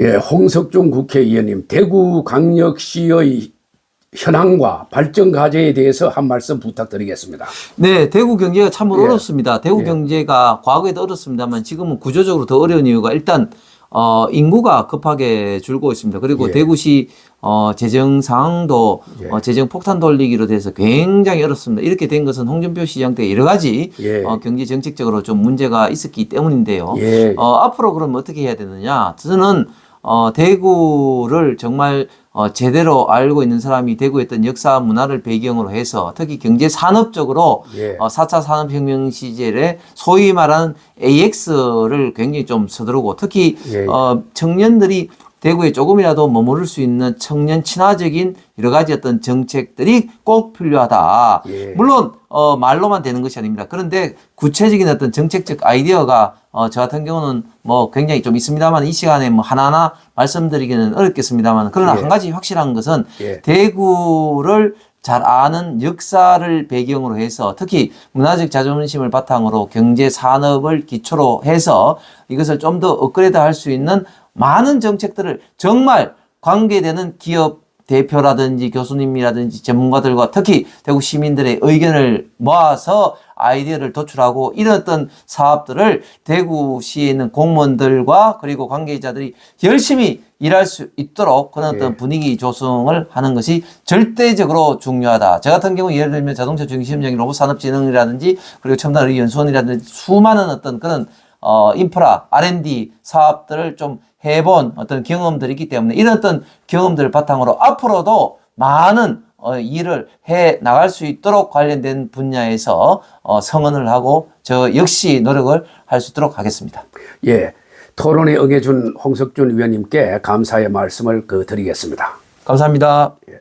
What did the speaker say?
예, 홍석중 국회의원님, 대구광역시의 현황과 발전 과제에 대해서 한 말씀 부탁드리겠습니다. 네, 대구 경제가 참으로 예. 어렵습니다. 대구 예. 경제가 과거에도 어렵습니다만 지금은 구조적으로 더 어려운 이유가 일단 어, 인구가 급하게 줄고 있습니다. 그리고 예. 대구시 어, 재정 상황도 예. 어, 재정 폭탄 돌리기로 돼서 굉장히 어렵습니다. 이렇게 된 것은 홍준표 시장 때 여러 가지 예. 어, 경제 정책적으로 좀 문제가 있었기 때문인데요. 예. 어, 앞으로 그럼 어떻게 해야 되느냐? 저는 어, 대구를 정말 어, 제대로 알고 있는 사람이 대구의 어떤 역사 문화를 배경으로 해서 특히 경제 산업적으로 예. 어, 4차 산업혁명 시절에 소위 말하는 AX를 굉장히 좀 서두르고 특히 예. 어, 청년들이 대구에 조금이라도 머무를 수 있는 청년 친화적인 여러 가지 어떤 정책들이 꼭 필요하다. 예. 물론 어, 말로만 되는 것이 아닙니다. 그런데 구체적인 어떤 정책적 아이디어가 어, 저 같은 경우는 뭐 굉장히 좀 있습니다만 이 시간에 뭐 하나하나 말씀드리기는 어렵겠습니다만 그러나 예. 한 가지 확실한 것은 예. 대구를 잘 아는 역사를 배경으로 해서 특히 문화적 자존심을 바탕으로 경제 산업을 기초로 해서 이것을 좀 더 업그레이드 할 수 있는 많은 정책들을 정말 관계되는 기업 대표라든지 교수님이라든지 전문가들과 특히 대구 시민들의 의견을 모아서 아이디어를 도출하고 이런 어떤 사업들을 대구시에 있는 공무원들과 그리고 관계자들이 열심히 일할 수 있도록 그런 어떤 예. 분위기 조성을 하는 것이 절대적으로 중요하다. 저 같은 경우 예를 들면 자동차 중심적인 로봇 산업진흥이라든지 그리고 첨단 의료 연수원이라든지 수많은 어떤 그런 어, 인프라, R&D 사업들을 좀 해본 어떤 경험들이 있기 때문에 이런 어떤 경험들을 바탕으로 앞으로도 많은 어, 일을 해 나갈 수 있도록 관련된 분야에서 어, 성언을 하고 저 역시 노력을 할 수 있도록 하겠습니다. 예. 토론에 응해준 홍석준 위원님께 감사의 말씀을 그 드리겠습니다. 감사합니다. 예.